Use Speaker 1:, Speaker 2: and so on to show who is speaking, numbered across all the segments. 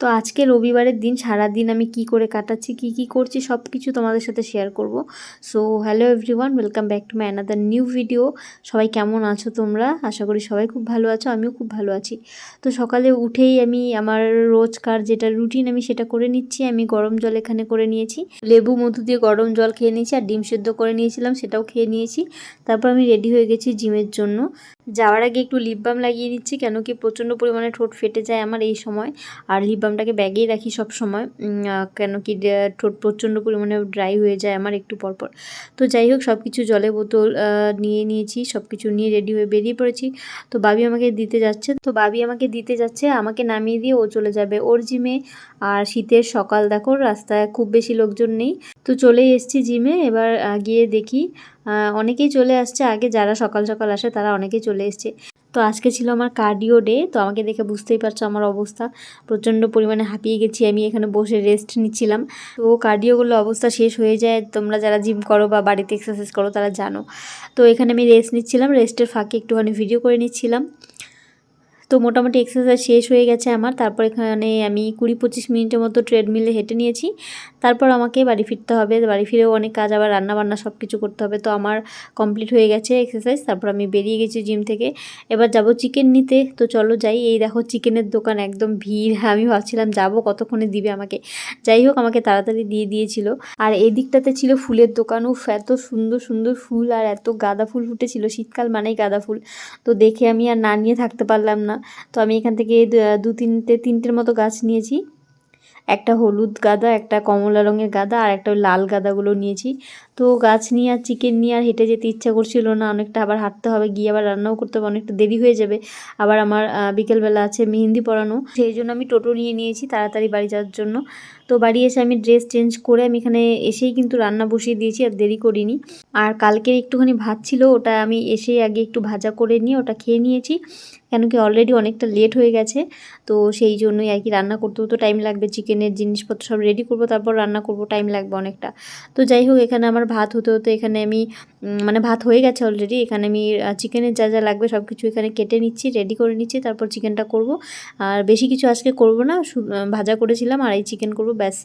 Speaker 1: তো আজকে রবিবারের দিন সারা দিন আমি কি করে কাটাচ্ছি, কি কি করছি সব কিছু তোমাদের সাথে শেয়ার করব। So hello everyone welcome back to my another new video সবাই কেমন আছো তোমরা? আশা করি সবাই খুব ভালো আছো, আমিও খুব ভালো আছি। তো সকালে উঠেই আমি আমার রোজকার যেটা রুটিন আমি সেটা করে নিচ্ছি, আমি গরম জল এখানে করে নিয়েছি। লেবু মধু দিয়ে গরম জল খেয়ে নিয়েছি আর ডিম সেদ্ধ করে নিয়েছিলাম, সেটাও খেয়ে নিয়েছি। তারপর আমি রেডি হয়ে গেছি জিমের জন্য। যাওয়ার আগে একটু লিপ বাম লাগিয়ে নিচ্ছি, কেন কি প্রচণ্ড পরিমাণে ঠোঁট ফেটে যায় আমার এই সময়। আর লিপ বামটাকে ব্যাগেই রাখি সব সময়। কেন কি ঠোঁট প্রচণ্ড পরিমাণে ড্রাই হয়ে যায় আমার একটু পরপর তো যাই হোক সব কিছু জলে বোতল নিয়ে নিয়েছি সব কিছু নিয়ে রেডি হয়ে বেরিয়ে পড়েছি। তো বাবি আমাকে দিতে যাচ্ছে, তো বাবি আমাকে দিতে যাচ্ছে, আমাকে নামিয়ে দিয়ে ও চলে যাবে ওর জিমে আর শীতের সকাল দেখো, রাস্তায় খুব বেশি লোকজন নেই। তো চলেই এসছি জিমে এবার গিয়ে দেখি অনেকেই চলে আসছে। আগে যারা সকাল সকাল আসে, তারা অনেকেই চলে এসছে। তো আজকে ছিল আমার কার্ডিও ডে তো আমাকে দেখে বুঝতেই পারছ আমার অবস্থা। প্রচণ্ড পরিমাণে হাঁপিয়ে গেছি, আমি এখানে বসে রেস্ট নিচ্ছিলাম। তো কার্ডিওগুলো অবস্থা শেষ হয়ে যায়, তোমরা যারা জিম করো বা বাড়িতে এক্সারসাইজ করো তারা জানো। তো এখানে আমি রেস্ট নিচ্ছিলাম রেস্টের ফাঁকে একটুখানি ভিডিও করে নিচ্ছিলাম। তো মোটামুটি এক্সারসাইজ শেষ হয়ে গেছে আমার। তারপর এখানে আমি কুড়ি পঁচিশ মিনিটের মতো ট্রেডমিলে হেঁটে নিয়েছি। তারপর আমাকে বাড়ি ফিরতে হবে। বাড়ি ফিরেও অনেক কাজ আবার রান্না বান্না সব কিছু করতে হবে। তো আমার কমপ্লিট হয়ে গেছে এক্সারসাইজ তারপর আমি বেরিয়ে গেছি জিম থেকে। এবার যাব চিকেন নিতে। তো চলো যাই। এই দেখো চিকেনের দোকান একদম ভিড়। আমি ভাবছিলাম যাব কতক্ষণে দিবে আমাকে। যাই হোক, আমাকে তাড়াতাড়ি দিয়ে দিয়েছিল। আর এই দিকটাতে ছিল ফুলের দোকান। উফ, এত সুন্দর সুন্দর ফুল আর এত গাঁদা ফুল ফুটেছিল। শীতকাল মানেই গাঁদা ফুল। তো দেখে আমি আর না নিয়ে থাকতে পারলাম না। তো আমি এখান থেকে দু তিনটে তিনটের মতো গাছ নিয়েছি। একটা হলুদ গাদা, একটা কমলা রঙের গাদা আর একটা লাল গাদাগুলো নিয়েছি। তো গাছ নিয়ে আর চিকেন নিয়ে আর হেঁটে যেতে ইচ্ছা করছিল না, অনেকটা আবার হাঁটতে হবে, গিয়ে আবার রান্নাও করতে হবে, অনেকটা দেরি হয়ে যাবে। আবার আমার বিকেলবেলা আছে মেহেন্দি পরানো, সেই জন্য আমি টোটো নিয়ে নিয়েছি তাড়াতাড়ি বাড়ি যাওয়ার জন্য। তো বাড়ি এসে আমি ড্রেস চেঞ্জ করে আমি এখানে এসেই কিন্তু রান্না বসিয়ে দিয়েছি আর দেরি করিনি। আর কালকের একটুখানি ভাত ছিল, ওটা আমি এসেই আগে একটু ভাজা করে নিয়ে ওটা খেয়ে নিয়েছি, কেন কি অলরেডি অনেকটা লেট হয়ে গেছে। তো সেই জন্যই আর কি রান্না করতেও তো টাইম লাগবে চিকেনের জিনিসপত্র সব রেডি করব, তারপর রান্না করব টাইম লাগবে অনেকটা। তো যাই হোক, এখানে আমার ভাত হতে হতে এখানে আমি মানে ভাত হয়ে গেছে অলরেডি এখানে আমি চিকেনের যা যা লাগবে সব কিছু এখানে কেটে নিচ্ছি রেডি করে নিচ্ছি, তারপর চিকেনটা করব। আর বেশি কিছু আজকে করব না ভাজা করেছিলাম, আর এই চিকেন করব, ব্যাস।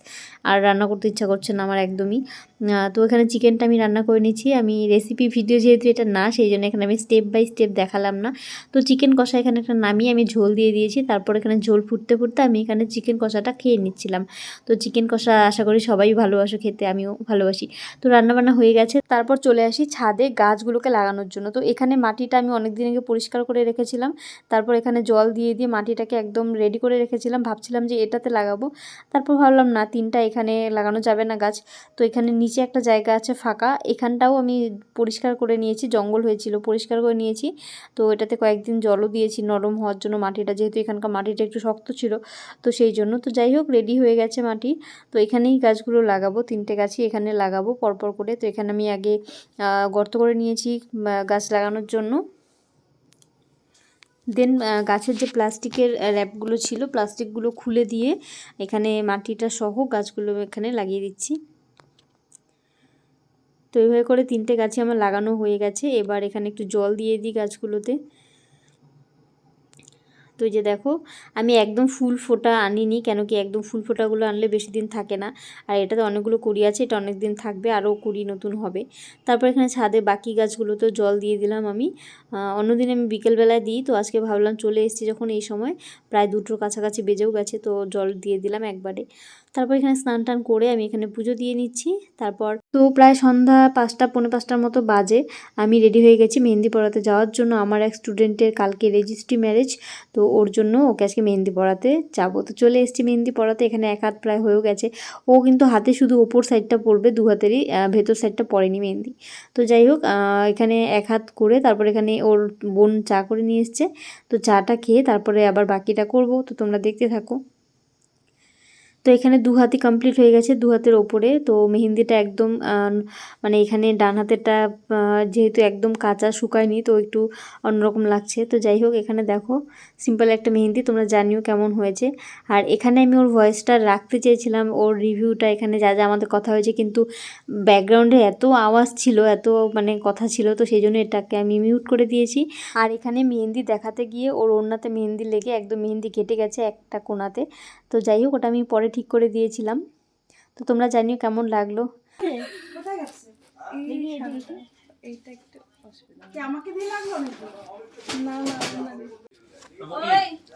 Speaker 1: আর রান্না করতে ইচ্ছা করছে না আমার একদমই। তো এখানে চিকেনটা আমি রান্না করে নিচ্ছি। আমি রেসিপি ভিডিও যেহেতু এটা না, সেই জন্য এখানে আমি স্টেপ বাই স্টেপ দেখালাম না। তো চিকেন কষা এখানে একটা নামিয়ে আমি ঝোল দিয়ে দিয়েছি। তারপর এখানে ঝোল ফুটতে ফুটতে আমি এখানে চিকেন কষাটা খেয়ে নিচ্ছিলাম। তো চিকেন কষা আশা করি সবাই ভালোবাসো, খেতে আমিও ভালোবাসি। তো রান্নাবান্না হয়ে গেছে। তারপর চলে আসি ছাদে গাছগুলোকে লাগানোর জন্য। তো এখানে মাটিটা আমি অনেক দিন আগে পরিষ্কার করে রেখেছিলাম। তারপর এখানে জল দিয়ে দিয়ে মাটিটাকে একদম রেডি করে রেখেছিলাম। ভাবছিলাম যে এটাতে লাগাবো। তারপর ভাবলাম, না, তিনটা এখানে লাগানো যাবে না গাছ। তো এখানে নিচে একটা জায়গা আছে ফাঁকা, এখানটাও আমি পরিষ্কার করে নিয়েছি, জঙ্গল হয়েছিল, পরিষ্কার করে নিয়েছি। তো এটাতে কয়েকদিন জলও দিয়েছি, নরম হওয়ার জন্য মাটিটা, যেহেতু এখানকার মাটিটা একটু শক্ত ছিল, তো সেই জন্য। তো যাই হোক রেডি হয়ে গেছে মাটি। তো এখানেই গাছগুলো লাগাবো, তিনটে গাছই এখানে লাগাবো পরপর করে। তো এখানে আমি আগে গর্ত করে নিয়েছি গাছ লাগানোর জন্য। দেন গাছের যে প্লাস্টিকের র্যাপগুলো ছিল, প্লাস্টিকগুলো খুলে দিয়ে এখানে মাটিটা সহ গাছগুলো এখানে লাগিয়ে দিচ্ছি। তো এইভাবে করে তিনটে গাছে আমার লাগানো হয়ে গেছে। এবার এখানে একটু জল দিয়ে দিই গাছগুলোতে। তো যে দেখো, আমি একদম ফুল ফোটা আনিনি, কেন কি একদম ফুল ফোটাগুলো আনলে বেশি দিন থাকে না। আর এটাতে অনেকগুলো কুড়ি আছে, এটা অনেক দিন থাকবে, আরও কুড়ি নতুন হবে। তারপর এখানে ছাদে বাকি গাছগুলোতেও জল দিয়ে দিলাম আমি। অন্যদিন আমি বিকেলবেলায় দিই, তো আজকে ভাবলাম চলে এসেছি যখন এই সময়। প্রায় দুটোর কাছাকাছি বেজেও গেছে, তো জল দিয়ে দিলাম একবারে। তারপর এখানে স্নান টান করে আমি এখানে পুজো দিয়ে নিচ্ছি। তারপর তো প্রায় সন্ধ্যা পাঁচটা, পৌনে পাঁচটার মতো বাজে। আমি রেডি হয়ে গেছি মেহেন্দি পড়াতে যাওয়ার জন্য। আমার এক স্টুডেন্টের কালকে রেজিস্ট্রি ম্যারেজ তো ওর জন্য ওকে আজকে মেহেন্দি পড়াতে যাব। তো চলে এসেছি মেহেন্দি পড়াতে। এখানে এক হাত প্রায় হয়েও গেছে। ও কিন্তু হাতে শুধু ওপর সাইডটা পড়বে, দু হাতেরই ভেতর সাইডটা পড়েনি মেহেন্দি। তো যাই হোক এখানে এক হাত করে তারপর এখানে ওর বোন চা করে নিয়ে এসছে। তো চাটা খেয়ে তারপরে আবার বাকিটা করব। তো তোমরা দেখতে থাকো। তো এখানে দু হাতি কমপ্লিট হয়ে গেছে দু হাতের ওপরে। তো মেহেন্দিটা একদম মানে এখানে ডান হাতেরটা যেহেতু একদম কাঁচা শুকায়নি, তো একটু অন্যরকম লাগছে। তো যাই হোক, এখানে দেখো সিম্পল একটা মেহেন্দি, তোমরা জানিও কেমন হয়েছে। আর এখানে আমি ওর ভয়েসটা রাখতে চেয়েছিলাম, ওর রিভিউটা এখানে যা যা আমাদের কথা হয়েছে, কিন্তু ব্যাকগ্রাউন্ডে এত আওয়াজ ছিল, এত মানে কথা ছিল, তো সেই জন্য এটাকে আমি মিউট করে দিয়েছি। আর এখানে মেহেন্দি দেখাতে গিয়ে ওর ওড়নাতে মেহেন্দি লেগে একদম মেহেন্দি কেটে গেছে একটা কোনাতে। তো যাই হোক ওটা আমি পরে ঠিক করে দিয়েছিলাম। তো তোমরা জানিও কেমন লাগল।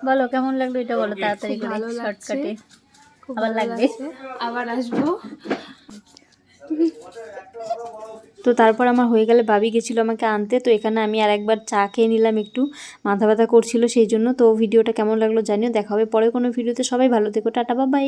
Speaker 1: বলো কেমন লাগল এটা বলো তাড়াতাড়ি করে শর্টকাটে আবার লাগবে।
Speaker 2: আবার আসব।
Speaker 1: তো তারপর আমার হয়ে গেলে ভাবি গেছিল আমাকে আনতে, তো এখানে আমি আর একবার চা খেয়ে নিলাম একটু। মাথা ব্যথা করছিল সেই জন্য, তো ভিডিওটা কেমন লাগল জানিও, দেখা হবে পরে কোনো ভিডিওতে। সবাই ভালো থেকো, টাটা বা বাই